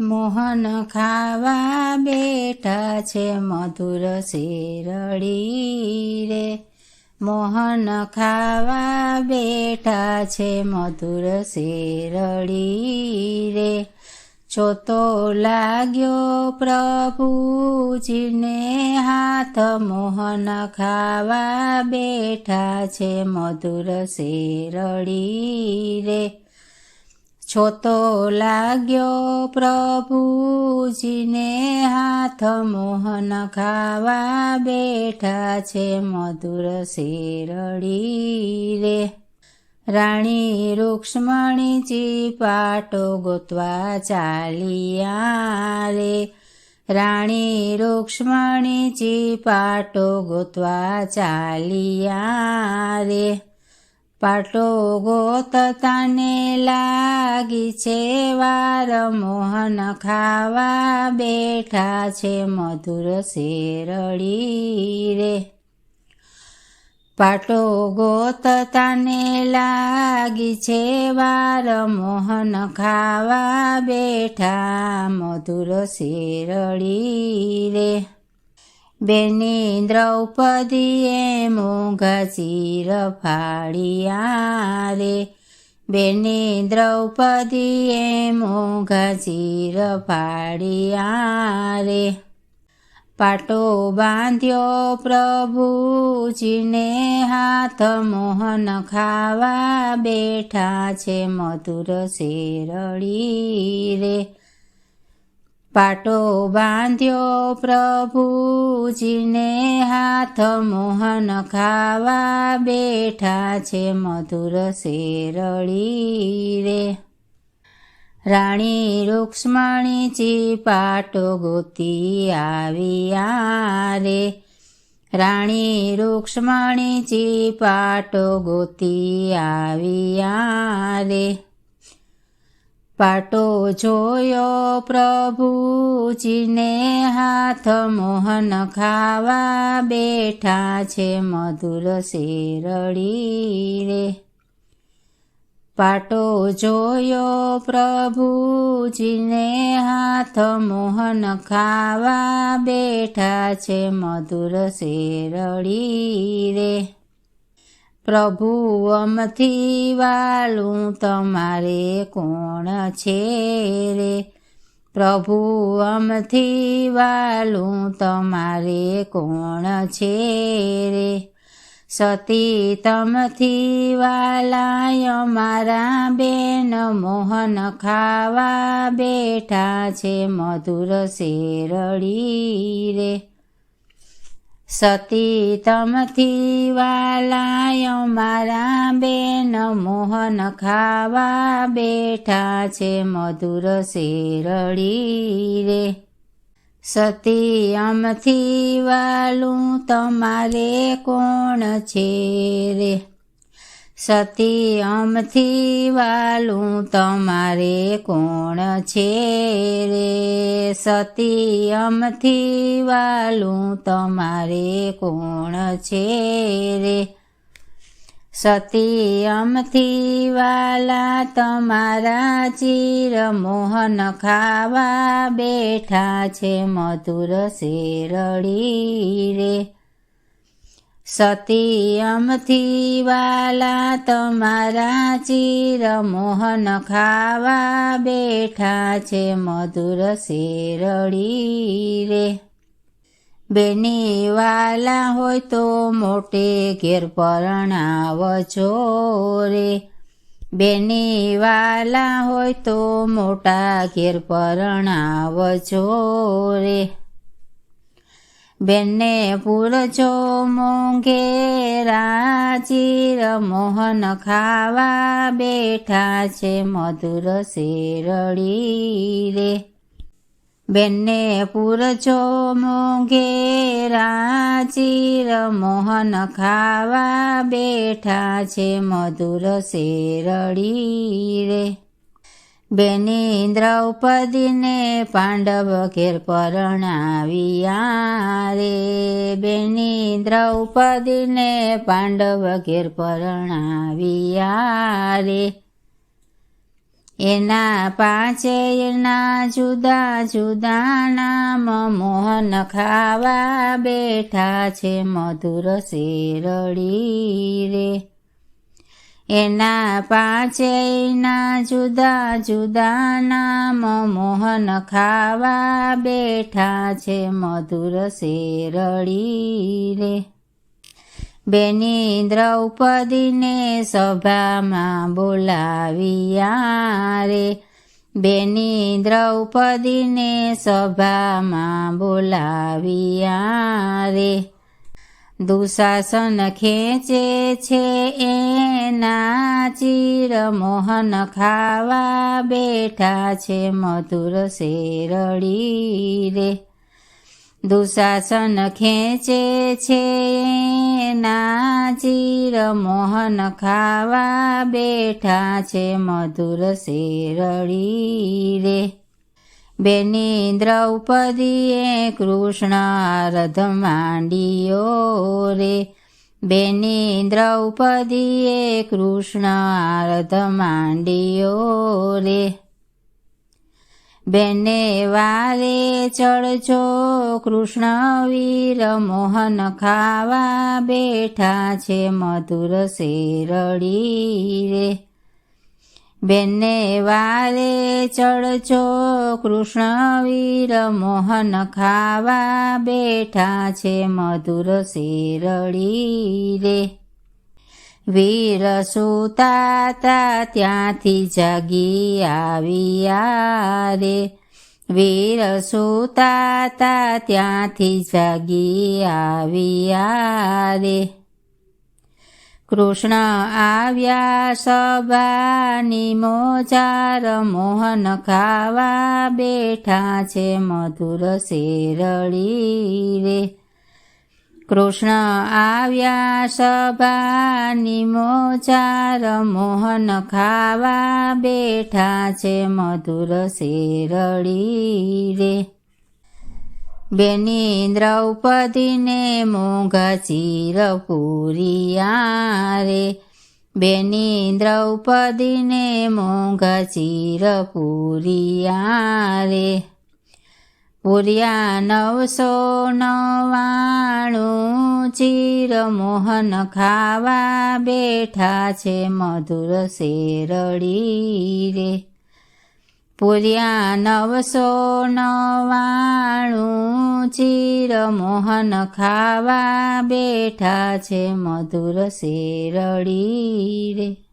મોહન ખાવા બેઠા છે, મધુર શેરડી રે. મોહન ખાવા બેઠા છે, મધુર શેરડી રે. ચોતો લાગ્યો પ્રભુજીને હાથ, મોહન ખાવા બેઠા છે, મધુર શેરડી રે. છોતો લાગ્યો પ્રભુજીને હાથ મોહન ખાવા બેઠા છે મધુર શેરડી રે. રાણી રૂક્ષ્મણીજી પાટો ગોતવા ચાલિયા રે. રાણી રૂક્ષ્મણીજી પાટો ગોતવા ચાલિયા રે. પાટો ગોતતાને લાગી છે વાર, મોહન ખાવા બેઠા છે મધુર શેરડી રે. પાટો ગોતતાને લાગી છે વાર, મોહન ખાવા બેઠા મધુર શેરડી રે. બેની દ્રૌપદીએ મોઘા ચીર ફાળિયા રે બેની દ્રૌપદીએ મોઘા ચીર ફાળિયા રે પાટો બાંધ્યો પ્રભુજીને હાથ મોહન ખાવા બેઠા છે મધુર શેરડી રે પાટો બાંધ્યો પ્રભુજીને હાથ મોહન ખાવા બેઠા છે મધુર શેરળી રે. રાણી રૂક્ષ્મણીજી પાટો ગોતી આવ્યા રે. રાણી રૂક્ષ્મણીજી પાટો ગોતી આવ્યા રે. પાટો જોયો પ્રભુજીને હાથ મોહન ખાવા બેઠા છે મધુર શેરડી રે. પાટો જોયો પ્રભુજીને હાથ મોહન ખાવા બેઠા છે મધુર શેરડી રે. પ્રભુ, અમથી વાલું તમારે કોણ છે રે? પ્રભુ, અમથી વાલું તમારે કોણ છે રે? સતી તમથી વાલાય મારા બેન મોહન ખાવા બેઠા છે મધુર શેરડી રે. સતી તમથી વાલાય મારા બેન મોહન ખાવા બેઠા છે મધુર શેરડી રે. સતી અમથી વાલું તમારે કોણ છે રે? સતી અમથી વાલું તમારે કોણ છે રે? સતી વાલું તમારે કોણ છે રે? સતી વાલા તમારા ચીર મોહન ખાવા બેઠા છે મધુર શેરડી રે. સતી વાલા તમારા ચીર મોહન ખાવા બેઠા છે મધુર શેરડી રે. બેની વાલા હોય તો મોટે ઘેર પરણાવજો રે. બેની વાલા હોય તો મોટા ઘેર પરણાવજો રે. બેને પૂરજો મોંઘેરા ચીર મોહન ખાવા બેઠા છે મધુર શેરડી રે બેને પૂરજો મોંઘેરા ચીર મોહન ખાવા બેઠા છે મધુર શેરડી રે બેની દ્રૌપદીને પાંડવ ઘેર પરણાવ્યા રે બેની દ્રૌપદીને પાંડવ ઘેર પરણાવ્યા રે એના પાંચેયના જુદા જુદા નામ મોહન ખાવા બેઠા છે મધુર શેરડી રે. એના પાંચેયના જુદા જુદા નામ મોહન ખાવા બેઠા છે મધુર શેરડી રે. બેની દ્રૌપદીને સભામાં બોલાવ્યા રે. બેની દ્રૌપદીને સભામાં બોલાવ્યા રે. દુશાસન ખેંચે છે એના ચીર મોહન ખાવા બેઠા છે મધુર શેરડી રે. દુશાસન ખેંચે છે એના ચીર મોહન ખાવા બેઠા છે મધુર શેરડી રે. બેની દ્રૌપદીએ કૃષ્ણ અર્ધ માંડિયો રે બેની દ્રૌપદીએ કૃષ્ણ અર્ધ માંડિયો રે બેને વારે ચડજો કૃષ્ણ વીર મોહન ખાવા બેઠા છે મધુર શેરડી રે બેને વારે ચડજો, કૃષ્ણ વીર મોહન ખાવા બેઠા છે મધુર શેરડી રે. વીર સુતાતા ત્યાંથી જાગી આવ્યા રે. વીર સુતાતા ત્યાંથી જાગી આવ્યા રે. કૃષ્ણ આવ્યા સભાની મોજાર મોહન ખાવા બેઠા છે મધુર શેરડી રે. કૃષ્ણ આવ્યા સભાની મોજાર મોહન ખાવા બેઠા છે મધુર શેરડી રે. બેની દ્રૌપદીને મોઘા ચીર પૂરિયા રે બેની દ્રૌપદીને મોઘ ચીર પૂરિયા રે પૂર્યા નવસો નવાણું ચીર મોહન ખાવા બેઠા છે મધુર શેરડી રે પૂર્યા નવસો નવાણું ચીર મોહન ખાવા બેઠા છે મધુર શેરડી રે.